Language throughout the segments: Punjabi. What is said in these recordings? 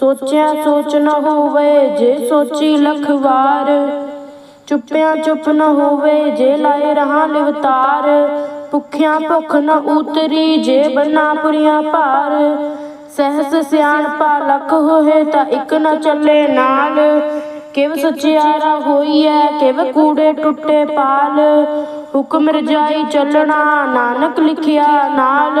ਸੋਚਿਆ ਸੋਚ ਨ ਹੋਵੇ ਜੇ ਸੋਚੀ ਲਖ ਵਾਰ ਚੁੱਪਿਆ ਚੁੱਪ ਨ ਹੋਵੇ ਜੇ ਲਾਏ ਰਹਾ ਲਿਵਤਾਰ। ਭੁੱਖਿਆ ਭੁੱਖ ਨ ਉਤਰੀ ਜੇ ਬੰਨਾ ਪੁਰੀਆਂ ਭਾਰ। ਸਹਿਸ ਸਿਆਣਪਾ ਲਖ ਹੋਏ ਤਾਂ ਇੱਕ ਨ ਚੱਲੇ ਨਾਲ। ਕਿਵ ਸਚਿਆਰਾ ਹੋਈਐ, ਕਿਵ ਕੂੜੇ ਟੁੱਟੇ ਪਾਲ। ਹੁਕਮ ਰਜਾਈ ਚੱਲਣਾ, ਨਾਨਕ ਲਿਖਿਆ ਨਾਲ।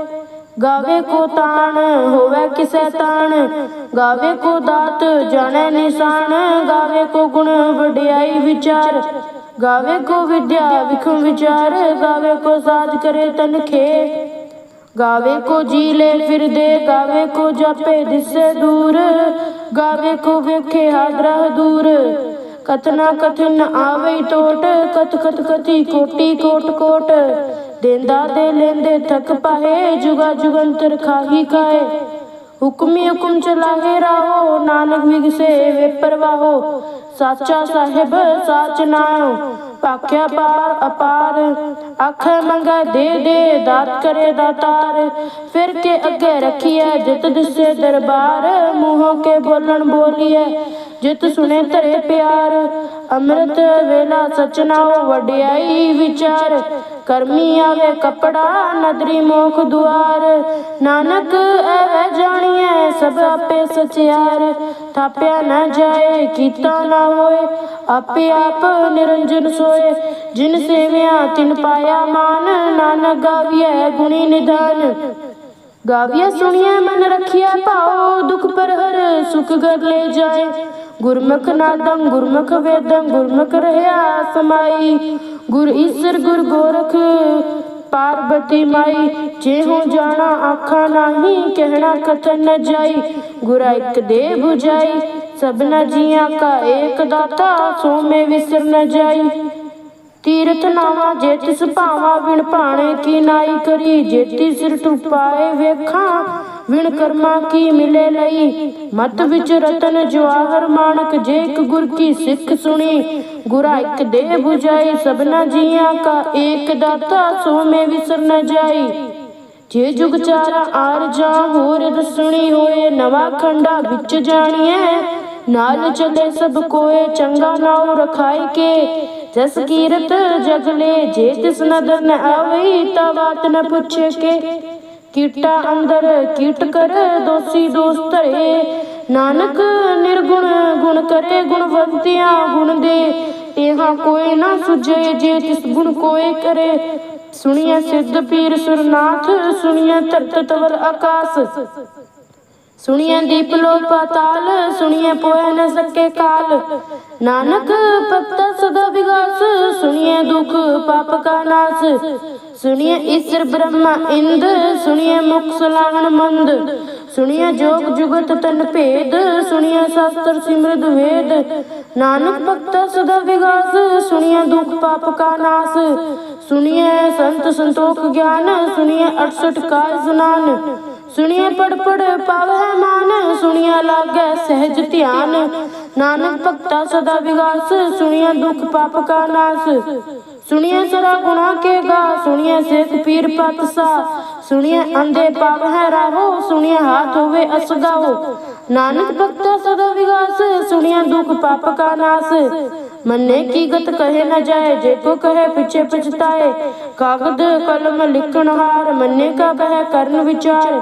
ਗਾਵੇ ਕੋ ਤਾਣ, ਹੋਵੇ ਕਿਸੇ ਤਾਣ। ਗਾਵੇ ਕੋ ਦਾਤ, ਜਾਣੈ ਨਿਸ਼ਾਨ। ਗਾਵੇ ਕੋ ਗੁਣ, ਵਡਿਆਈ ਵਿਚਾਰ। ਗਾਵੇ ਕੋ ਵਿਦਿਆ, ਵਿਖਮ ਵਿਚਾਰ। ਗਾਵੇ ਕੋ ਸਾਜ ਕਰੇ ਤਨਖੇ ਗਾਵੇ ਕੋ ਜੀ ਲੈ ਫਿਰਦੇ, ਗਾਵੇ ਕੋ ਜਾਪੇ ਦਿਸੇ ਦੂਰ। ਗਾਵੇ ਕੋ ਵੇਖੇ ਹਾਦਰਾ। ਦੂਰ ਕਤਨਾ ਕਥਨ ਆਵੇ ਟੋਟ, ਕਤ ਕਤ ਕਤੀ ਕੋਟੀ ਕੋਟ ਕੋਟ। ਦੇਂਦਾ ਦੇ ਲੈਂਦੇ ਥਕ ਪਾਏ, ਜੁਗਾ ਜੁਗੰਤਰ ਖਾਹੀ ਕਾਏ ਹੁਕਮੀ ਹੁਕਮ ਚਲਾਹੇ ਰਾਹੋ, ਨਾਨਕ ਵਿਗਸੇ ਵੇ ਪਰਵਾਹੋ। ਸਾਚਾ ਸਾਹਿਬ, ਸਾਚ ਨਾਮ ਭਾਖਿਆ ਪਾਰ ਅਪਾਰ। ਆਖੇ ਮੰਗਾ ਦੇ ਦੇ, ਦਾਤ ਕਰੇ ਦਾਤਾਰ। ਫਿਰ ਕੇ ਅੱਗੇ ਰੱਖੀਐ, ਜਿਤ ਦਿਸੇ ਦਰਬਾਰ। ਮੂੰਹੋਂ ਕੇ ਬੋਲਣ ਬੋਲੀਐ ਜਿਤ ਸੁਣੇ ਧਰੇ ਪਿਆਰ, ਅੰਮ੍ਰਿਤ ਵੇਲਾ ਸਚਨਾਉ ਵਡਿਆਈ ਵਿਚਾਰ, ਕਰਮੀ ਆਵੇ ਕਪੜਾ, ਨਦਰੀ ਮੋਖ ਦੁਆਰ। ਨਾਨਕ ਐ ਜਾਣੀਐ ਸਭ ਆਪੇ ਸਚਿਆਰ, ਥਾਪਿਆ ਨਾ ਜਾਏ, ਕੀਤਾ ਨਾ ਹੋਏ, ਆਪੇ ਆਪ ਨਿਰੰਜਨ ਸੋਏ। ਜਿਨ ਸੇਵਿਆ ਤਿਨ ਪਾਇਆ ਮਾਨ, ਨਾਨਕ ਗਾਵੀਐ ਗੁਣੀ ਨਿਧਾਨ ਗਾਵੀਆ ਸੁਣੀਐ ਮਨ ਰਖਿਆ ਭਾਉ ਦੁਖ ਪਰ ਹਰ ਸੁਖ ਗਰ ਲੈ ਜਾਏ। ਗੁਰਮੁਖ ਨਾਦੰ ਗੁਰਮੁਖ ਵੇਦੰ ਗੁਰਮੁਖ ਰਹਾ ਸਮਾਈ। ਗੁਰ ਈਸਰ ਗੁਰ ਗੋਰਖ ਪਾਰਬਤੀ ਮਾਈ। ਜੇ ਹੋ ਜਾਣਾ ਆਖਾ ਨਹੀਂ ਕਹਿਣਾ ਕਥਨ ਨ ਜਾਈ। ਗੁਰਾ ਇੱਕ ਦੇ 부ਜਾਈ ਸਭਨਾ ਜੀਆਂ ਕਾ ਏਕ ਦਾਤਾ ਸੋ ਮੇ ਵਿਸਰ ਨ ਜਾਈ। ਤੀਰਥ ਨਾਵਾ ਜੇ ਤਿਸ ਭਾਵਾ ਵਿਣ ਭਾਣੇ ਕੀ ਨਾਈ ਕਰੀ? ਜੇਤੀ ਸਿਰ ਟੁਪਾਏ ਵੇਖਾਂ ਵਿਣ ਕਰਮਾ ਕੀ ਮਿਲੇ ਲਈ? ਮਤ ਵਿੱਚ ਰਤਨ ਜਵਾਹਰ ਮਾਨਕ ਜੇ ਇੱਕ ਗੁਰ ਕੀ ਸਿੱਖ ਸੁਣੀ, ਗੁਰਾ ਇੱਕ ਦੇ 부ਜਾਈ ਸਭਨਾ ਜੀਆਂ ਕਾ ਏਕ ਦਾਤਾ ਸੋ ਮੇ ਵਿਸਰ ਨ ਜਾਈ। ਜੇ ਜੁਗ ਚਾਰਾ ਆਰ ਜਾ ਹੋਰ ਦਸਣੀ ਹੋਏ, ਨਵਾ ਖੰਡਾ ਵਿੱਚ ਜਾਣੀਐ। ਨਾਲ ਚੱਲੇ ਸਭ ਕੋਏ, ਚੰਗਾ ਨਾਉ ਰਖਾਈ ਕੇ। ਜਸ ਕੀਰਤ ਜਗਲੇ, ਜੇ ਤਿਸ ਨਦਰ ਨ ਆਵਈ ਤਾ ਬਾਤ ਨ ਪੁੱਛੇ ਕੇ। ਕੀਟਾ ਅੰਦਰ ਕੀਟ ਕਰ ਦੋਸੀ ਦੋਸ ਧਰੇ। ਨਾਨਕ ਨਿਰਗੁਣ ਗੁਣ ਕਰੇ ਗੁਣਵੰਤਿਆਂ ਗੁਣ ਦੇ। ਇਹਾਂ ਕੋਈ ਨਾ ਸੁਝੇ, ਜੇ ਤਿਸ ਗੁਣ ਕੋਏ ਕਰੇ। ਸੁਣੀਏ ਸਿੱਧ ਪੀਰ ਸੁਰਨਾਥ ਸੁਣੀਏ ਤਰਤ ਤਵਰ ਆਕਾਸ। ਸੁਣੀਏ ਦੀਪ ਲੋ ਪਾਤਾਲ ਸੁਣੀਏ ਪੋਏ ਨ ਸਕੇ ਕਾਲ। ਨਾਨਕ ਭਗਤ ਸਦਾ ਵਿਗਾਸ ਸੁਣੀਏ ਦੁਖ ਪਾਪ ਕਾ ਨਾਸ। ਸੁਣੀਏ ਈਸ਼ਰ ਬ੍ਰਹਮਾ ਇੰਦ ਸੁਣੀਏ ਮੁਖ ਸਲਾਹਣ ਮੰਦ। ਸੁਣੀਏ ਜੋਗ ਜੁਗਤ ਤਨ ਭੇਦ ਸੁਣੀਏ ਸ਼ਾਸਤਰ ਸਿਮਰਦ ਵੇਦ। ਨਾਨਕ ਭਗਤ ਸਦਾ ਵਿਗਾਸ ਸੁਣੀਏ ਦੁਖ ਪਾਪ ਕਾ ਨਾਸ। ਸੁਣੀਏ ਸੰਤ ਸੰਤੋਖ ਗਿਆਨ ਸੁਣੀਏ 68 ਕਾਲ ਸੁਨਾਨ। ਸੁਣਿਆ ਪੜ ਪੜ ਪਾਵੈ ਮਾਨ, ਸੁਣੀਏ ਲਾਗੈ ਸਹਿਜ ਧਿਆਨ। ਨਾਨਕ ਭਗਤਾ ਸਦਾ ਵਿਗਾਸ, ਸੁਣੀਏ ਦੁਖ ਪਾਪ ਕਾ ਨਾਸ। ਸੁਣੀਏ ਸਰਾ ਗੁਨਾ ਕੇ ਗਾ ਸੁਣਿਆ ਸੇਖ ਪੀਰ ਪਤਸਾ ਸੁਣੀਏ ਅੰਧੇ ਪਾਪ ਹੈ ਰਾਹੋ, ਸੁਣੀਏ ਹਾਥ ਹੋਵੇ ਅਸਗਾਓ ਨਾਨਕ ਭਗਤਾ ਸਦਾ ਵਿਗਾਸ, ਸੁਣਿਆ ਦੁਖ ਪਾਪ ਕਾ ਨਾਸ। ਮੰਨੇ ਕੀ ਗਤ ਕਹੇ ਨਾ ਜਾਏ, ਜੇ ਕੋ ਕਹੇ ਪਿਛੇ ਪਛਤਾਏ। ਕਾਗਦ, ਕਲਮ, ਲਿਖਣ ਹਾਰ, ਮੰਨੇ ਕਾ ਬਹਿ ਕਰਨ ਵਿਚਾਰ।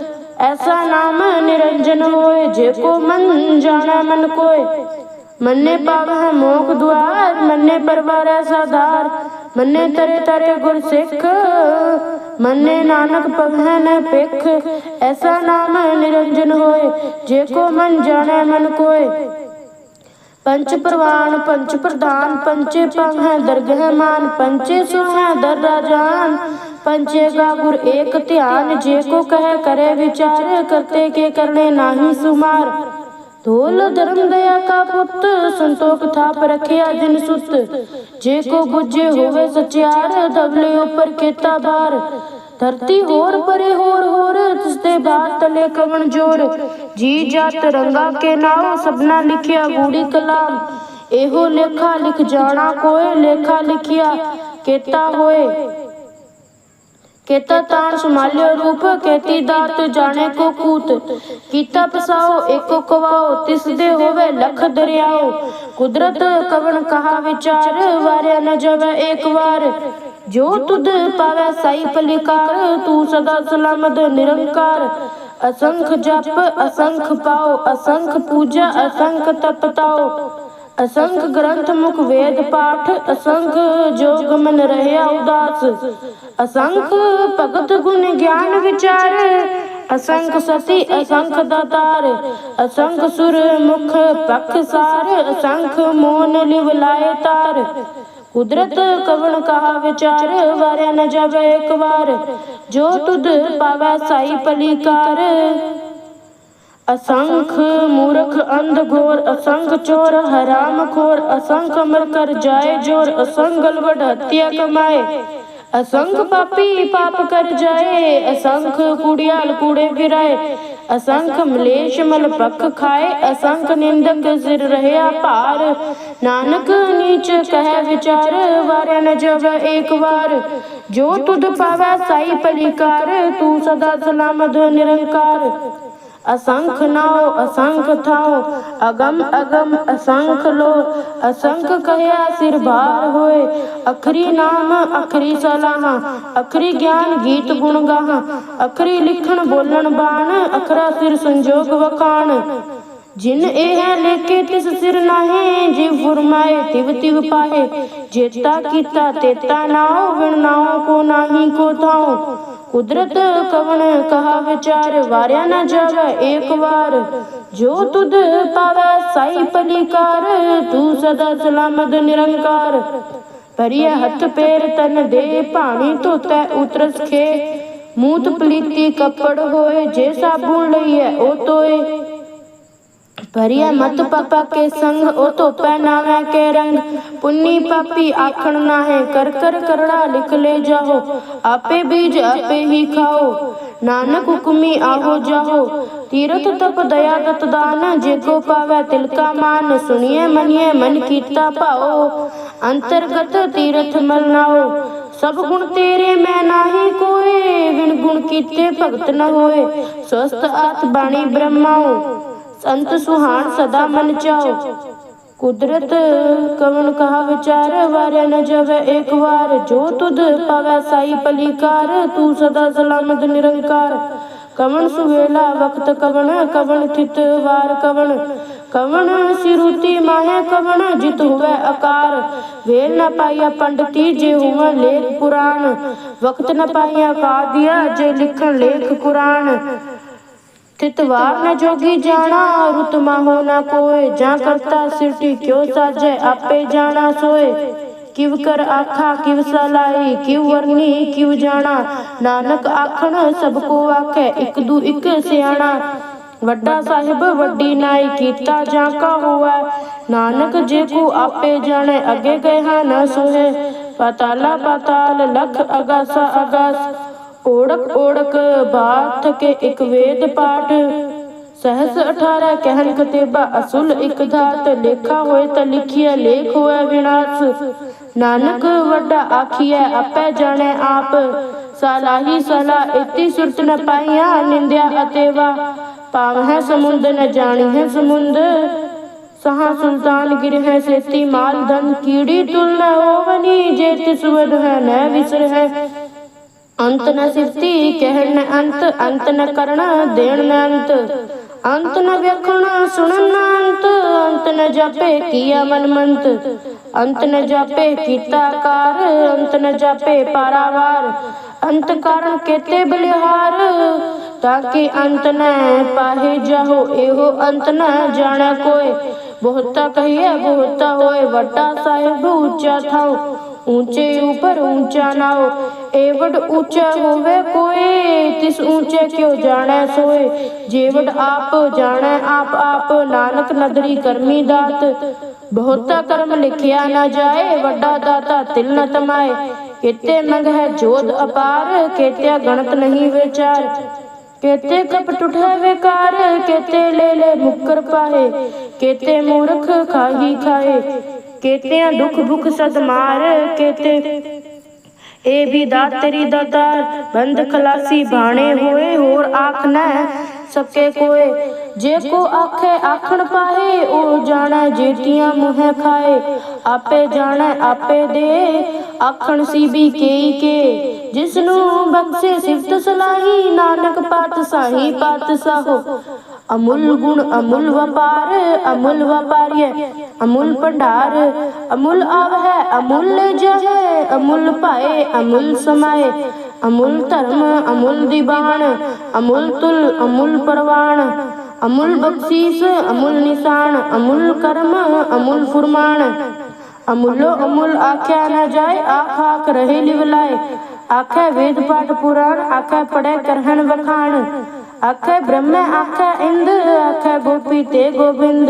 ਐਸਾ ਨਾਮ ਨਿਰੰਜਨ ਹੋਏ ਜੇ ਕੋ ਮਨ ਜਾਣੈ ਮਨ ਕੋਇ ਮੰਨੇ ਪਾਵਹਿ ਮੋਖ ਦੁਆਰ ਮੰਨੇ ਪਰਵਾਰੈ ਸਾਧਾਰ ਮੰਨੇ ਤਰੇ ਤਰੇ ਗੁਰ ਸਿੱਖ ਮੰਨੇ ਨਾਨਕ ਪਵਹਿ ਨ ਪਿਖ ਐਸਾ ਨਾਮ ਨਿਰੰਜਨ ਹੋਏ ਜੇ ਕੋ ਮਨ ਜਾਣੈ ਮਨ ਕੋਇ ਪੰਚ ਪ੍ਰਵਾਨ ਪੰਚ ਪ੍ਰਧਾਨ ਪੰਚੇ ਪੰਗ ਹੈ ਦਰਗਹਿ ਮਾਨ ਪੰਚੇ ਸੁਰ ਹੈ ਦਰ ਰਾਜਾਨ ਪੰਚੇ ਗਾ ਗੁਰ ਏਕ ਧਿਆਨ, ਜੇ ਕੋ ਕਹੈ ਕਰੇ ਵਿਚਾਰ, ਕਰਤੇ ਕੇ ਕਰਨੇ ਨਾਹੀ ਸੁਮਾਰ। ਧੋਲ ਧਰਮ ਦਇਆ ਕਾ ਪੁੱਤ, ਸੰਤੋਖ ਥਾਪ ਰਖਿਆ ਦਿਨ ਸੁਤ। ਜੇ ਕੋ ਬੁੱਝੇ ਹੋਵੇ ਸਚਿਆਰ ਦਬਲੇ ਉਪਰ ਕੀਤਾ ਬਾਰ। ਧਰਤੀ ਹੋਰ ਪਰੇ ਹੋਰ ਹੋਰ ਤਿਸਦੇ ਬਾਤ ਤਲੇ ਕਵਣ ਜੋਰ। ਜੀ ਜਾਤ ਰੰਗਾ ਕੇ ਨਾਮ, ਸਭਨਾ ਲਿਖਿਆ ਗੂੜੀ ਕਲਾਮ। ਇਹੋ ਲੇਖਾ ਲਿਖ ਜਾਣਾ ਕੋਏ, ਲੇਖਾ ਲਿਖਿਆ ਕੀਤਾ ਹੋਏ। ਕੇਤਾ ਤਾਣ ਸੰਭਾਲਿਓ, ਰੂਪ ਕੇਤੀ ਦਾਤ ਜਾਣੇ ਕੋ ਕੂਤ। ਕੀਤਾ ਪਸਾਓ, ਏਕੋ ਕਵਾਓ ਤਿਸ ਦੇ ਹੋਵੇ ਲਖ ਦਰਿਆਓ। ਕੁਦਰਤ ਕਵਣ ਕਹਾ ਵਿਚਾਰ, ਵਾਰਿਆ ਨ ਜਾਵੇ ਏਕ ਵਾਰ। ਜੋ ਤੁਧ ਪਾਵੈ ਸਾਈ ਪਲਿਕਾਰ ਤੂੰ ਸਦਾ ਸਲਾਮਤ ਨਿਰੰਕਾਰ। ਅਸੰਖ ਜਪ, ਅਸੰਖ ਪਾਓ, ਅਸੰਖ ਪੂਜਾ, ਅਸੰਖ ਤਪਤਾਓ। ਅਸੰਖ ਗ੍ਰੰਥ ਮੁਖ ਵੇਦ ਪਾਠ ਅਸੰਖ ਜੋਗ ਮਨ ਰਹਿਆ ਉਦਾਸ। ਅਸੰਖ ਭਗਤ ਗੁਣ ਗਿਆਨ ਵਿਚਾਰ, ਅਸੰਖ ਸਤੀ, ਅਸੰਖ ਦਾਤਾਰ। ਅਸੰਖ ਸੁਰ ਮੁਖ ਪਖ ਸਾਰ, ਅਸੰਖ ਮੋਨ ਲਿਵ ਲਾਏ ਤਾਰ। ਕੁਦਰਤ ਕਵਣ ਕਹਾ ਵਿਚਾਰ, ਵਾਰਿਆ ਨ ਜਾਵੇ ਇੱਕ ਵਾਰ। ਜੋ ਤੁਧ ਪਾਵੈ ਸਾਈ ਪਲੀਕਾਰ ਅਸੰਖ ਮੂਰਖ ਅੰਧ ਘੋਰ, ਅਸੰਖ ਚੋਰ ਹਰਾਮ ਖੋਰ, ਅਸੰਖ ਅਮਰ ਕਰ ਜਾਏ ਜੋਰ ਅਸੰਗਲ ਵਡ ਹੱਤਿਆ ਕਮਾਏ। ਅਸੰਖ ਪਾਪੀ ਪਾਪ ਕਰ ਜਾਏ, ਅਸੰਖ ਕੁੜਿਆਲ ਕੂੜੇ ਫਿਰਾਏ ਅਸੰਖ ਮਲੇਸ਼ ਮਲ ਪੱਖ ਖਾਏ, ਅਸੰਖ ਨਿੰਦਕ ਸਿਰ ਰਹਿਆ ਭਾਰ। ਨਾਨਕ ਨੀਚ ਕਹਿ ਵਿਚਾਰ, ਵਾਰਿਆ ਨ ਜਾਵੇ ਏਕ ਵਾਰ। ਜੋ ਤੁਧ ਪਾਵੈ ਸਾਈ ਪਲੀਕਾਰ ਤੂੰ ਸਦਾ ਸਲਾਮਤ ਨਿਰੰਕਾਰ। ਅਸੰਖ ਨਾਉ, ਅਸੰਖ ਥਾਉ, ਅਗਮ ਅਗਮ, ਅਸੰਖ ਲੋ ਅਸੰਖ ਕਹਿਆ ਸਿਰ ਭਾਰ ਹੋਏ, ਅਖਰੀ ਨਾਮ, ਅਖਰੀ ਸਲਾਹਾਂ, ਅਖਰੀ ਗਿਆਨ ਗੀਤ ਗੁਣ ਗਾਹਾਂ, ਅਖਰੀ ਲਿਖਣ ਬੋਲਣ ਬਾਣ, ਅਖਰਾ ਸਿਰ ਸੰਜੋਗ ਵਖਾਣ। ਜਿਨ ਇਹ ਲੇਕੇ ਤਿਸ ਸਿਰ ਨਾਹੀ, ਜਿਵ ਫੁਰਮਾਏ ਤਿਵ ਤਿਵ ਪਾਹੇ, ਜੇਤਾ ਕੀਤਾ ਤੇਤਾ ਨਾਉ ਵਿਣ ਨਾਉ ਕੋ ਨਾਹੀ ਕੋ ਥਾਉ। ਕੁਦਰਤ ਕਵਣ ਕਹਾ ਵਿਚਾਰ, ਵਾਰਿਆ ਨਾ ਜਾਵੇ ਏਕ ਵਾਰ। ਜੋ ਤੁਧ ਪਾਵੈ ਸਾਈ ਪਲੀਕਾਰ, ਤੂੰ ਸਦਾ ਸਲਾਮਤ ਨਿਰੰਕਾਰ। ਪਰਿਆ ਹੱਥ ਪੈਰ ਤਨ ਦੇ, ਭਾਣੀ ਧੋਤੈ ਉਤਰਸ ਖੇ। ਮੂਤ ਪਲੀਤੀ ਕੱਪੜ ਹੋਏ, ਜੇ ਸਾਬੂਨ ਲਈਐ, ਉਹ ਤੋਏ। ਭਰਿਆ ਮਤ ਪਾਪਾ ਕੇ ਸੰਗ, ਉਹ ਧੋਪੈ ਨਾਵੇਂ ਕੇ ਰੰਗ। ਪੁੰਨੀ ਪਾਪੀ ਆਖਣ ਨਾਹੇ, ਕਰ ਕਰ, ਕਰੜਾ ਲਿਖ ਲੈ ਜਾਓ। ਆਪੇ ਬੀਜ ਆਪੇ ਹੀ ਖਾਓ। ਨਾਨਕ ਹੁਕਮੀ ਆਹੋ ਜਾਓ। ਤੀਰਥ ਤਪ ਦਇਆ ਦਤ ਦਾਨ, ਜੇ ਕੋ ਪਾਵੈ ਤਿਲਕਾ ਮਾਨ। ਸੁਣੀਏ, ਮਨੀਏ, ਮਨ ਕੀਤਾ ਭਾਓ। ਅੰਤਰਗਤ ਤੀਰਥ ਮਲਨਾਓ ਸਭ ਗੁਣ ਤੇਰੇ, ਮੈਂ ਨਾਹੀ ਕੋਏ। ਵਿਣ ਗੁਣ ਕੀਤੇ ਭਗਤ ਨ ਹੋਏ। ਸਵਸਤ ਆਤ ਬਾਣੀ ਬ੍ਰਹਮਾਓ। ਸੰਤ ਸੁਹਾਣ ਸਦਾ ਮਨ ਚਾਓ। ਕੁਦਰਤ ਕਵਨ ਕਹਾ ਵਿਚਾਰ, ਵਾਰਿਆ ਨ ਜਾਵੇ ਇੱਕ ਵਾਰ। ਜੋ ਤੁਧ ਪਾਵੈ ਸਾਈ ਪਲੀਕਾਰ ਤੂੰ ਸਦਾ ਸਲਾਮਤ ਨਿਰੰਕਾਰ। ਕਵਨ ਸੁਵੇਲਾ ਵਕਤ ਕਵਨ ਕਵਨ ਥਿਤ ਵਾਰ ਕਵਨ ਕਵਨ ਸਿਰੂਤੀ ਮਾਹੇ ਕਵਨ ਜਿਤ ਹੋਵੇ ਆਕਾਰ ਵੇਲ ਨ ਪਾਈਆ ਪੰਡਤੀ, ਜੇ ਹੋਵੇ ਲੇਖ ਪੁਰਾਣ। ਵਕਤ ਨ ਪਾਈਆ ਕਾਦੀਆ ਜੇ ਲਿਖਣ ਲੇਖ ਕੁਰਾਨ। ਤਿਤਵਾਰ ਨ ਜੋਗੀ ਜਾਣਾ, ਰੁਤ ਮਾਹੋ ਕੋਏ। ਜਾਂ ਕਰਤਾ ਸਿਰਟੀ, ਕਿਉ ਸਾਜੈ? ਆਪੇ ਜਾਣਾ ਸੋਏ। ਕਿਵ ਕਰ ਆਖਾ, ਕਿਵ ਸਲਾਈ ਕਿਵ ਵਰਨੀ, ਕਿਵ ਜਾਣਾ? ਨਾਨਕ ਆਖਣ, ਸਭ ਕੋ ਆਖੈ, ਇਕ ਦੂ ਇਕ ਸਿਆਣਾ। ਵੱਡਾ ਸਾਹਿਬ, ਵੱਡੀ ਨਾਈ, ਕੀਤਾ ਜਾਂ ਕਾ ਹੋਆ ਨਾਨਕ ਜੇ ਕੋ ਆਪੇ ਜਾਣੇ, ਅੱਗੇ ਗਏ ਹਾਂ ਨ ਸੋਏ ਪਤਾਲਾ ਪਤਾਲ, ਲਖ ਅਗਾਸਾ ਅਗਾਸ। ਓੜਕ ਓੜਕ ਬਾਤ ਕੇ ਇੱਕ ਵੇਦ ਪਾਠ। ਸਹਸ 18 ਕਹਿਣ ਕਤੇਬਾ ਅਸੁਲ ਇਕ ਧਾਤ ਲੇਖਾ ਹੋਏ ਤਾਂ ਲਿਖਿਆ ਲੇਖ ਹੋਏ ਵਿਨਾਸ਼। ਨਾਨਕ ਵੱਡਾ ਆਖੀਐ, ਆਪੇ ਜਾਣੈ ਆਪ। ਸਲਾਹੀ ਸਲਾ ਇਤੀ ਸੁਰਤ ਨ ਪਾਈਆ, ਨਿੰਦਿਆ ਅਤੇਵਾ। ਪਾਵ ਹੈ ਸਮੁੰਦ ਨ ਜਾਣੀ ਹੈ ਸਮੁੰਦ। ਸਹਾ ਸੁਲਤਾਨ ਗਿਰ ਹੈ ਸੇਤੀ ਮਾਲ, ਧਨ ਕੀੜੀ ਤੁਲ ਨ ਹੋਵਨੀ। ਜੇ ਤਿਸ ਵਡ ਹੈ ਨ ਵਿਸਰ ਹੈ। ਅੰਤ ਨ ਸਿਫਤੀ ਕਹਿਣ ਨ ਅੰਤ ਅੰਤ ਨ ਕਰਣਾ ਦੇਣ ਨ ਅੰਤ ਅੰਤ ਨ ਵੇਖਣਾ ਸੁਣਨ ਨ ਅੰਤ ਅੰਤ ਨ ਜਾਪੇ ਕੀਆ ਮਨ ਮੰਤ ਅੰਤ ਨ ਜਾਪੇ ਕੀਤਾ ਕਾਰ ਅੰਤ ਨ ਜਾਪੇ ਪਾਰਾਵਾਰ ਅੰਤ ਕਾਰਨ ਕੇਤੇ ਬਲਿਹਾਰ ਤਾਂ ਕਿ ਅੰਤ ਨ ਪਾਹੇ ਜਾਹੋ ਇਹੋ ਅੰਤ ਨ ਜਾਣੈ ਕੋਏ ਬਹੁਤਾ ਕਹੀਏ ਬਹੁਤਾ ਹੋਏ ਵੱਡਾ ਸਾਹਿਬ ਉੱਚਾ ਥਾਉ ऊंचे ऊपर ऊंचा नाओ एवड ऊंचा होवे कोई तिस ऊंचे क्यों जाने सोए जेवड आप जाने आप आप नानक नदरी करमी दात ਬਹੁਤਾ ਕਰਮ ਲਿਖਿਆ ਨਾ ਜਾਏ ਵੱਡਾ ਦਾਤਾ ਤਿਲ ਨ ਤਮਾਏ ਕਿਤੇ ਮੰਗ ਹੈ ਜੋਧ ਅਪਾਰ ਕਿਤੇ ਗਣਤ ਨਹੀਂ ਵਿਚਾਰ केते कपट उठे बेकार केते ले ले मुक्कर पाहे केते मूर्ख खाही खाए ਕੇਤਿਆਂ ਦੁੱਖ ਭੁਖ ਸਦ ਮਾਰ ਕੇਤੇ। ਏ ਵੀ ਦਾਤਰੀ ਦਾਤਾਰ, ਬੰਦ ਖਲਾਸੀ ਬਾਣੇ ਹੋਏ, ਹੋਰ ਆਖਣਾ ਸਕੇ ਕੋਏ। ਜੇ ਕੋ ਆਖੇ ਆਖਣ ਪਾਏ, ਉਹ ਜਾਣੈ ਜੇਟੀਆਂ ਮੁਹੇ ਖਾਏ। ਆਪੇ ਜਾਣਾ, ਆਪੇ ਦੇ, ਆਖਣ ਸੀ ਵੀ ਕੇਈ ਕੇ। ਜਿਸ ਨੂੰ ਬਖਸ਼ੇ ਸਿਫਤ ਸਲਾਹੀ, ਨਾਨਕ ਪਾਤਸ਼ਾਹੀ ਪਾਤਸ਼ਾਹੋ। ਅਮੁੱਲ ਗੁਣ ਅਮੁੱਲ ਵਪਾਰ, ਅਮੁੱਲ ਵਪਾਰੀਏ, ਅਮੁੱਲ ਭੰਡਾਰ, ਅਮੁੱਲ ਆਵ ਹੈ ਅਮੁੱਲ ਜਹੇ, ਅਮੁੱਲ ਭਾਏ, ਅਮੁੱਲ ਸਮਾਏ। ਅਮੁੱਲ ਧਰਮ, ਅਮੁੱਲ ਦੀਵਾਨ, ਅਮੁੱਲ ਤੁਲ, ਅਮੁੱਲ ਪਰਵਾਨ। ਅਮੁੱਲ ਬਖਸ਼ੀਸ, ਅਮੁੱਲ ਨਿਸ਼ਾਨ, ਅਮੁੱਲ ਕਰਮ, ਅਮੁੱਲ ਫੁਰਮਾਨ। ਅਮੁੱਲੋ ਅਮੁੱਲ ਆਖਿਆ ਨਾ ਜਾਏ, ਆਖ ਆਖ ਰਹੇ ਲਿਵਲਾਏ। ਆਖੇ ਵੇਦ ਪਾਠ ਪੁਰਾਣ, ਆਖੇ ਪੜੇ ਕਰਹਣ ਵਖਾਣ। ਆਖੇ ਬ੍ਰਹਮ, ਆਖੇ ਇੰਦ, ਆਖੇ ਗੋਪੀ ਤੇ ਗੋਬਿੰਦ।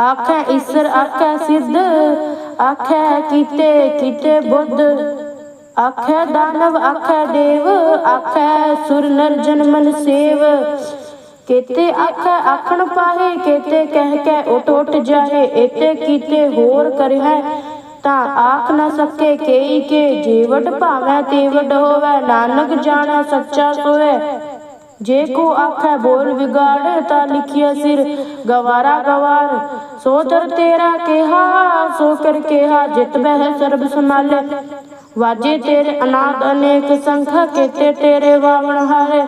ਆਖੇ ਈਸ਼ਰ, ਆਖੇ ਸਿੱਧ, ਆਖੇ ਕੀਤੇ ਕੀਤੇ ਬੁੱਧ। ਆਖੇ ਦਾਨਵ, ਆਖੇ ਦੇਵ, ਆਖੇ ਸੁਰ ਨਰ ਜਨ ਸੇਵ। ਕੇਤੇ ਆਖੈ ਆਖਣ ਪਾਹੇ, ਕੇਤੇ ਕਹਿ ਕੇ ਉਟ ਉਟ ਜਾਹੇ ਇਤੇ ਕੀਤੇ ਹੋਰ ਕਰਿਆ ਤਾਂ ਆਖ ਨਾ ਸਕੇ ਕੇਈ ਕੇ, ਜੀਵਟ ਭਾਵੈ ਤੇਵਟ ਹੋਵੇ, ਨਾਨਕ ਜਾਣੈ ਸੱਚਾ ਸੋਏ ਜੇ ਕੋ ਆਖੇ ਬੋਲ ਵਿਗਾੜ ਤਾ ਲਿਖਿਆ ਸਿਰ। ਗਵਾਰਾ ਗਵਾਰ, ਸੋ ਦਰ ਤੇਰਾ ਕਿਹਾ, ਸੋ ਕਰ ਕਿਹਾ, ਜਿਤ ਬਹਿ ਸਰਬ ਸਮਾਲੇ ਵਾਜੇ ਤੇਰੇ ਅਨਾਦ ਅਨੇਕ ਸੰਖ, ਕੇਤੇ ਤੇਰੇ ਵਾਵਣ ਹਾਰੇ।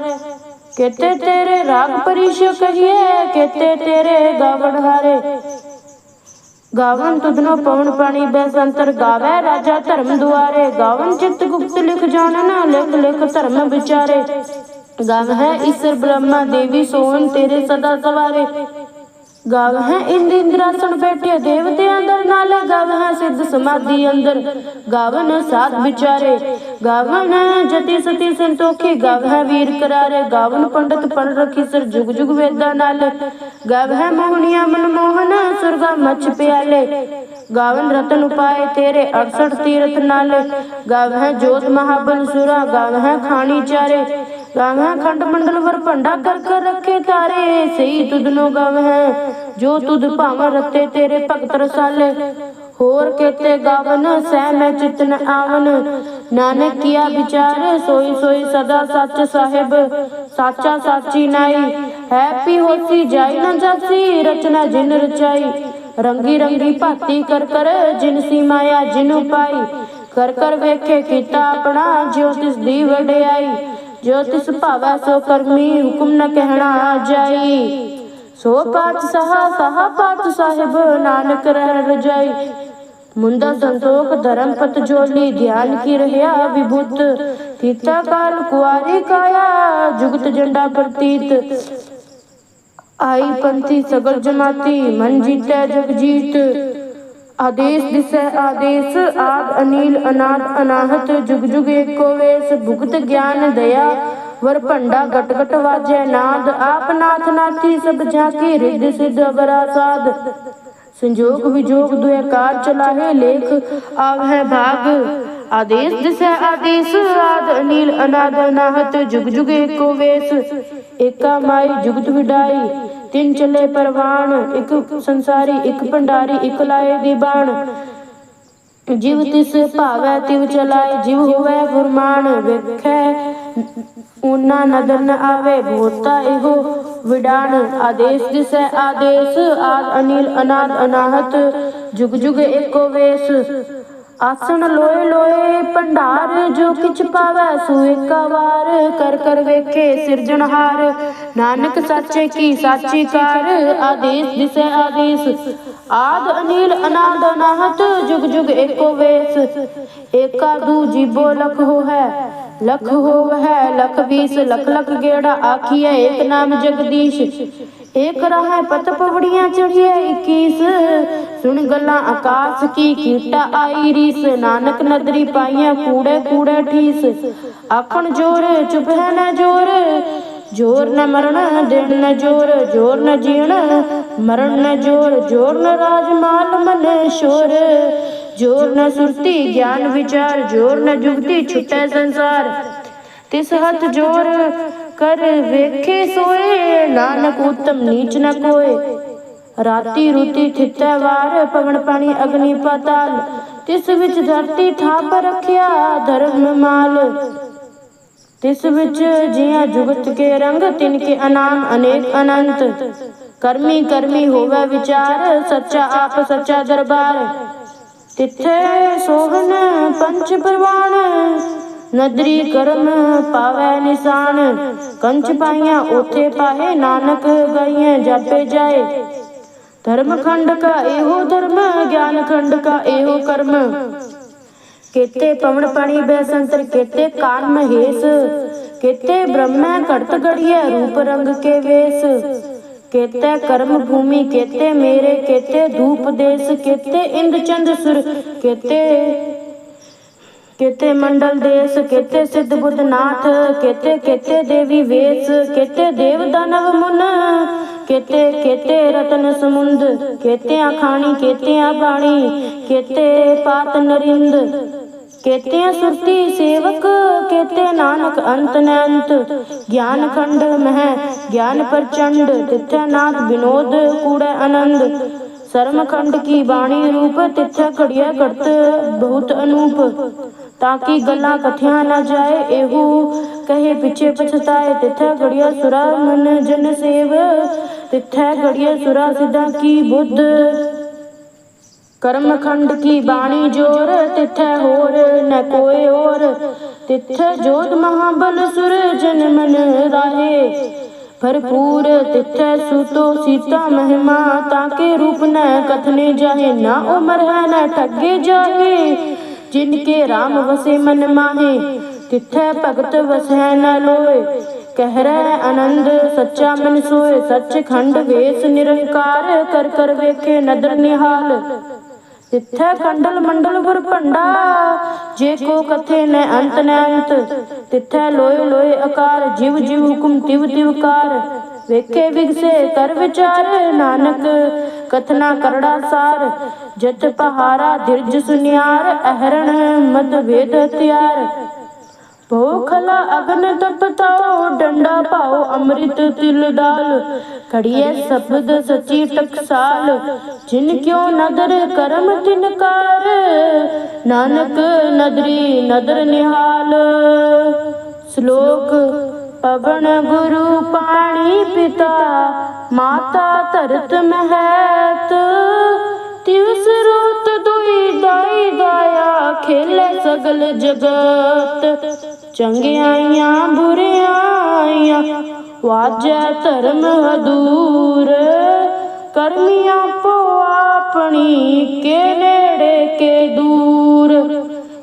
ਕੇਤੇ ਤੇਰੇ ਰਾਗ ਪਰਿਸ਼ ਕਹੀਏ, ਕੇਤੇ ਤੇਰੇ ਗਾਵਣ ਹਾਰੇ। ਗਾਵਨ ਤੁਧਨੋ ਪਵਨ ਪਾਣੀ ਬੈਸੰਤਰ ਗਾਵੇ, ਰਾਜਾ ਧਰਮ ਦੁਆਰੇ। ਗਾਵਨ ਚਿਤ ਗੁਪਤ ਲਿਖ ਜਾਣਨਾ, ਲਿਖ ਲਿਖ ਧਰਮ ਵਿਚਾਰੇ। ਗਮ ਹੈ ਈਸ਼ਰ ਬ੍ਰਹਮਾ ਦੇਵੀ ਸੋਨ ਤੇਰੇ ਸਦਾ ਸਵਾਰੇ। ਗਮ ਹੈ ਇੰਦ ਇੰਦਰਾਸਣ ਬੈਠੇ ਦੇਵਤਿਆਂ ਅੰਦਰ, ਨਾਲ ਗਮ ਹੈ ਸਿੱਧ ਸਮਾਧੀ ਅੰਦਰ। ਗਾਵਨ ਸਾਧ ਵਿਚਾਰੇ, ਗਾਵਨ ਜਤੀ ਸਤੀ ਸੰਤੋਖੀ ਗਵ ਹੈ ਵੀਰ ਕਰਾਰੇ। ਗਾਵਨ ਪੰਡਤ ਪੜ ਰਖੀ ਸਰ ਜੁਗ ਜੁਗ ਵੇਦਾ ਨਾਲ। ਗਵ ਹੈ ਮੋਹਣੀਆ ਮਨ ਮੋਹਨ, ਸੁਰਗਾ ਮਚ ਪਿਆਲੇ। ਗਾਵਨ ਰਤਨ ਉਪਾਏ ਤੇਰੇ 68 ਤੀਰਥ ਨਾਲ। ਗਵ ਹੈ ਜੋਤ ਮਹਾਬਲ ਸੁਰਾ ਗਵ ਹੈ ਖਾਣੀ ਚਾਰੇ। ਗਾਵ ਹੈ ਖੰਡ ਮੰਡਲ ਵਰ ਭੰਡਾ ਕਰ ਕਰ ਰੱਖੇ ਤਾਰੇ। ਸਹੀ ਤੁਧਨੋ ਗਾਵ ਹੈ, ਜੋ ਤੁਧ ਭਾਵ ਰਤੇ ਤੇਰੇ ਭਗਤ ਹੋਰ ਕੇਤੇ ਗਾਵਨ, ਸਹਿ ਮੈਂ ਚਿਤਨ ਆਵਨ। ਨਾਨਕ ਕੀਆ ਵਿਚਾਰ, ਸੋਈ ਸੋਈ ਸਦਾ ਸੱਚ ਸਾਹਿਬ। ਸਾਚਾ ਸਾਚੀ ਨਾਈ, ਹੈ ਹੋਸੀ, ਜਾਈ ਨਾ ਜਾਸੀ, ਰਚਨਾ ਜਿਨ ਰਚਾਈ। ਰੰਗੀ ਰੰਗੀ ਭਾਤੀ ਕਰ ਕਰ, ਜਿਨ ਸੀ ਮਾਇਆ ਜਿਨ ਪਾਈ ਕਰ ਕਰ ਵੇਖੇ ਕੀਤਾ ਆਪਣਾ, ਜਿਉ ਤਿਸ ਦੀ ਵਡਿਆਈ। ਜੋ ਤਿਸ ਭਾਵੈ ਸੋ ਕਰਮੀ ਹੁਕਮ ਨ ਕਹਿਣਾ ਜਾਈ। ਸੋ ਪਾਤ ਸਹਾ ਸਹਾ ਪਾਤ ਸਾਹਿਬ, ਨਾਨਕ ਰਹਿ ਰਜਾਈ। ਮੁੰਦਾ ਸੰਤੋਖ ਧਰਮ ਪਤ ਜੋਲੀ, ਧਿਆਨ ਕੀ ਰਹਿਆ ਵਿਭੂਤ। ਕੀਤਾ ਕਾਲ ਕੁਆਰੀ ਕਾਇਆ, ਜੁਗਤ ਜੰਡਾ ਪ੍ਰਤੀਤ। ਆਈ ਪੰਥੀ ਸਗਲ ਜਮਾਤੀ, ਮਨ ਜੀਤੈ ਜਗ ਜੀਤ। ਆਦੇਸ਼ ਦਿਸੈ, ਆਦੇਸ਼ ਆਦ ਅਨੀਲ, ਅਨਾਦ ਅਨਾਹਤ, ਜੁਗ ਜੁਗ ਏਕੋ ਵੇਸ, ਭੁਗਤ ਗਿਆਨ ਦਇਆ, ਵਰ ਭੰਡਾ ਗਟ ਗਟ ਵਾਜੈ, ਨਾਦ ਆਪ ਨਾਥ ਨਾਥੀ, ਸਭ ਝਾਕੀ ਰਿੱਧ ਸਿੱਧ ਅਬਰਾ ਸਾਧ। ਸੰਜੋਗ ਵਿਜੋਗ ਦੁਇ ਕਾਰ ਚਲਾਹੇ ਲੇਖ, ਆਵਹਿ ਭਾਗ। ਆਦੇਸ਼ ਦਿਸੈ, ਆਦੇਸ਼ ਆਦ ਅਨੀਲ, ਅਨਾਦ ਅਨਾਹਤ, ਜੁਗ ਜੁਗ ਏਕੋ ਵੇਸ। ਏਕਾ ਮਾਈ ਜੁਗਤ ਵਿਡਾਈ ਤਿੰਨ ਚੱਲੇ ਪਰਵਾਨ ਇੱਕ ਸੰਸਾਰੀ, ਇੱਕ ਭੰਡਾਰੀ, ਇੱਕ ਲਾਏ ਦੀ ਬਾਣ। ਜਿਵ ਤਿਸ ਭਾਵੈ ਤਿਵ ਚਲਾਏ ਜਿਵ ਹੋਵੈ ਫੁਰਮਾਨ ਵੇਖੈ ਉਨਾ ਨਦਰ ਨ ਆਵੇ ਭੂਤਾ ਇਹੋ ਵਿਡਾਣ। ਆਦੇਸ਼ ਦਿਸੈ, ਆਦੇਸ਼, ਆਦ ਅਨਿਲ, ਅਨਾਦ ਅਨਾਹਤ। ਜੁਗ ਜੁਗ ਏਕੋ ਵੇਸ। ਆਸਣ ਲੋਏ ਲੋਏ, ਭੰਡਾਰ ਜੋ ਕਿਛ ਪਾਵੈ, ਸੋ ਏਕਾ ਵਾਰ। ਕਰ ਕਰ ਵੇਖੇ ਸਿਰਜਣਹਾਰ। ਨਾਨਕ ਸਾਚੇ ਕੀ ਸਾਚੀ ਕਾਰ ਆਦੇਸ਼ ਦਿਸੈ ਆਦੇਸ਼। ਆਦ ਅਨੀਲ ਅਨਾਦ ਅਨਾਹਤ ਜੁਗ ਜੁਗ ਏਕੋ ਵੇਸ। ਏਕਾ ਦੂ ਜੀਬੋ ਲਖ ਹੋ ਹੈ ਲਖ ਹੋ ਹੈ ਲਖ ਵੀਸ ਲਖ ਲਖ ਗੇੜਾ ਆਖੀਐ ਏਕ ਨਾਮ ਜਗਦੀਸ਼। ਏਕ ਰਹਿ ਪਤ ਪਵੜੀਆਂ ਚੜੀਏ 21 ਸੁਣ ਗੱਲਾਂ ਆਕਾਸ਼ ਕੀ ਕੀਟਾ ਆਈ ਰੀਸ। ਨਾਨਕ ਨਦਰੀ ਪਾਈਆਂ ਕੂੜੇ ਕੂੜੇ ਠੀਸ। ਆਖਣ ਜੋਰ ਚੁਪ ਹੈ ਨਾ ਜੋਰ। ਜੋਰ ਨਾ ਮਰਨਾ ਦਿਨ ਨਾ ਜੋਰ ਜੋਰ ਨ ਜੀਣ। ਮਰਨ ਨਾ ਜੋਰ ਜੋਰ ਨ ਰਾਜ ਮਾਲ ਮਨ ਸ਼ੋਰ। ਜੋਰ ਨ ਸੁਰਤੀ, ਗਿਆਨ ਵਿਚਾਰ, ਜੋਰ ਨ ਜੁਗਤੀ, ਛੁਟੈ ਸੰਸਾਰ। ਤਿਸ ਹੱਥ ਜੋਰ ਕਰ ਵੇਖੇ ਸੋਏ, ਨਾਨਕ ਉਤਮ ਨੀਚ ਨ ਕੋਏ। ਰਾਤੀ ਰੁਤੀ ਥਿਤੈ ਵਾਰ, ਪਵਨ ਪਾਣੀ ਅਗਨੀ ਪਾਤਾਲ। ਤਿਸ ਵਿੱਚ ਧਰਤੀ ਥਾਪ ਰਖਿਆ, ਧਰਮ ਮਾਲ। ਤਿਸ ਵਿੱਚ ਜਿया ਜੁਗਤ ਕੇ ਰੰਗ ਤਿਨ ਕੇ ਅਨਾਮ ਅਨੇਕ ਅਨੰਤ। ਕਰਮੀ ਕਰਮੀ ਹੋਵੇ ਵਿਚਾਰ, ਸੱਚਾ ਆਪ ਸੱਚਾ ਦਰਬਾਰ। ਤਿੱਥੇ ਸੋਹਨ ਪੰਚ ਪ੍ਰਵਾਨ ਨਦਰੀ ਕਰਮ ਪਾਵੈ ਨਿਸ਼ਾਨ। ਕੰਚ ਪਾਈਆਂ ਉਥੇ ਪਾਹੇ ਨਾਨਕ ਗਈਆਂ ਜਾਪੇ ਜਾਏ। ਧਰਮ ਖੰਡ ਕਾ ਇਹੋ ਧਰਮ, ਗਿਆਨ ਖੰਡ ਕਾ ਇਹੋ ਕਰਮ। ਕੇਤੇ ਪਵਣ ਪਣੀ ਬੈ ਸੰਤਰ ਕੇਤੇ ਕਾਰ ਮਹੇਸ਼ ਕੇਤੇ ਬ੍ਰਹਮੈ ਘਟ ਗੜੀਐ ਰੂਪ ਰੰਗ ਕੇ ਵੇਸ। ਕੇਤੇ ਕਰਮ ਭੂਮੀ, ਕੇਤੇ ਮੇਰੇ, ਕੇਤੇ ਧੂਪ ਦੇਸ, ਕੇਤੇ ਇੰਦ ਚੰਦ ਸੁਰ, ਕੇਤੇ ਕੇਤੇ ਮੰਡਲ ਦੇਸ, ਕੇਤੇ ਸਿੱਧ ਬੁੱਧ ਨਾਥ, ਕੇਤੇ ਕੇਤੇ ਦੇਵੀ ਵੇਸ, ਕੇਤੇ ਦੇਵ ਦਨਵ ਮੁਨ, ਕੇਤੇ ਕੇਤੇ ਰਤਨ ਸਮੁੰਦ ਕੇਤੇ ਆਖਾਣੀ ਕੇਤੇ ਆ ਬਾਣੀ, ਕੇਤੇ ਪਾਤ ਨਰਿੰਦ। ਕੇਤੇ ਸੁਰਤੀ ਸੇਵਕ, ਕੇਤੇ ਨਾਨਕ ਅੰਤ ਨੰਤ ਗਿਆਨ ਖੰਡ ਮਹਿ, ਗਿਆਨ ਪ੍ਰਚੰਡ, ਤਿੱਥੈ ਨਾਥ ਬਿਨੋਦ, ਕੂੜੈ ਆਨੰਦ। ਸਰਮ ਖੰਡ ਕੀ ਬਾਣੀ ਰੂਪ, ਤਿੱਥੈ ਘੜਿਆ ਕਰਤ ਬਹੁਤ ਅਨੂਪ। ਤਾਂ ਕਿ ਗੱਲਾਂ ਕਥਿਆ ਨਾ ਜਾਏ, ਇਹੂ ਕਹੇ ਪਿਛੇ ਪਛਤਾਏ, ਤਿੱਥੈ ਘੜਿਆ ਸੁਰਾ ਮਨ ਜਨ ਸੇਵ। ਤਿੱਥੈ ਘੜਿਆ ਸੁਰਾ ਸਿਧਾ ਕੀ ਬੁੱਧ। ਕਰਮ ਖੰਡ ਕੀ ਬਾਣੀ ਜੋਰ? ਤਿੱਥੈ ਹੋਰ ਨ ਕੋਏ ਹੋਰ ਤਿੱਥੈ ਜੋਤ ਮਹਾਬਲ ਸੁਰ ਜਨ ਰਾਹੇ। ਭਰਪੂਰ ਤਿੱਥੈ ਸੁਤੋ ਸੀਤਾ ਮਹਿਮਾ ਤਾਕੇ ਰੂਪ ਨ ਕਥਨੇ ਜਾਹੇ। ਨਾ ਉਮਰ ਹੈ ਨ ਠੱਗੇ ਜਾਹੇ, ਜਿਨ ਕੇ RAM ਵਸੇ ਮਨ ਮਾਹੇ। ਤਿੱਥੈ ਭਗਤ ਵਸੈ ਨ ਲੋਏ ਕਹਿ ਆਨੰਦ ਸੱਚਾ ਮਨ ਸੋਏ ਸੱਚ ਖੰਡ ਵੇਸ ਨਿਰੰਕਾਰ, ਕਰ ਕਰ ਵੇਖੇ ਨਦਰ ਨਿਹਾਲ। ਤਿੱਥੈ ਖੰਡਲ ਮੰਡਲ ਗੁਰ ਭੰਡਾ, ਜੇ ਕੋ ਕਥੇ ਨ ਅੰਤ ਨ ਅੰਤ, ਤਿੱਥੈ ਲੋਏ ਲੋਏ ਆਕਾਰ ਜਿਵ ਜਿਵ ਹੁਕਮ ਤਿਵ ਤਿਵ ਕਾਰ। ਵੇਖੇ ਵਿਗਸੇ ਕਰ ਵਿਚਾਰ ਨਾਨਕ, ਕਥਨਾ ਕਰੜਾ ਸਾਰ। ਜਤ ਪਹਾਰਾ ਧਿਰਜ ਸੁਨਿਆਰ, ਅਹਰਣ ਮਤ ਵੇਦ ਹਥਿਆਰ ਭੋਖਲਾ ਅਗਨ ਤਪਤਾਓ ਡੰਡਾ ਪਾਓ ਅੰਮ੍ਰਿਤ ਤਿਲ ਡਾਲ ਕੜੀਏ ਸ਼ਬਦ ਸਚੀ ਟਕਸਾਲ, ਜਿਨ ਕਿਉ ਨਦਰ ਕਰਮ ਤਿਨਕਾਰ ਨਾਨਕ ਨਦਰੀ ਨਦਰ ਨਿਹਾਲ। ਸ਼ਲੋਕ, ਪਵਨ ਗੁਰੂ ਪਾਣੀ ਪਿਤਾ, ਮਾਤਾ ਧਰਤ ਮਹਤ। ਤਿਵ ਸਰੋਤ ਦੁਈ ਦਾਈ ਦਾਇਆ ਖੇਲੇ ਸਗਲ ਜਗਤ। ਚੰਗਿਆਈਆਂ, ਬੁਰਿਆਈਆਂ, ਵਾਜੈ ਧਰਮ ਹਦੂਰ ਕਰਮੀਆਂ ਪੋ ਆਪਣੀ ਕੇ ਨੇੜੇ ਕੇ ਦੂਰ।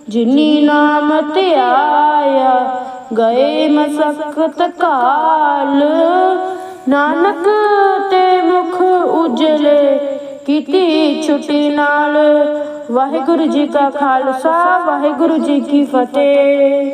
ਜਿਨੀ ਨਾਮ ਧਿਆਇਆ ਗਏ ਮਸਕਤ ਕਾਲ। ਨਾਨਕ ਤੇ ਮੁਖ ਉਜਲੇ, ਕੀਤੀ ਛੁੱਟੀ ਨਾਲ। ਵਾਹਿਗੁਰੂ ਜੀ ਕਾ ਖਾਲਸਾ, ਵਾਹਿਗੁਰੂ ਜੀ ਕੀ ਫਤਿਹ।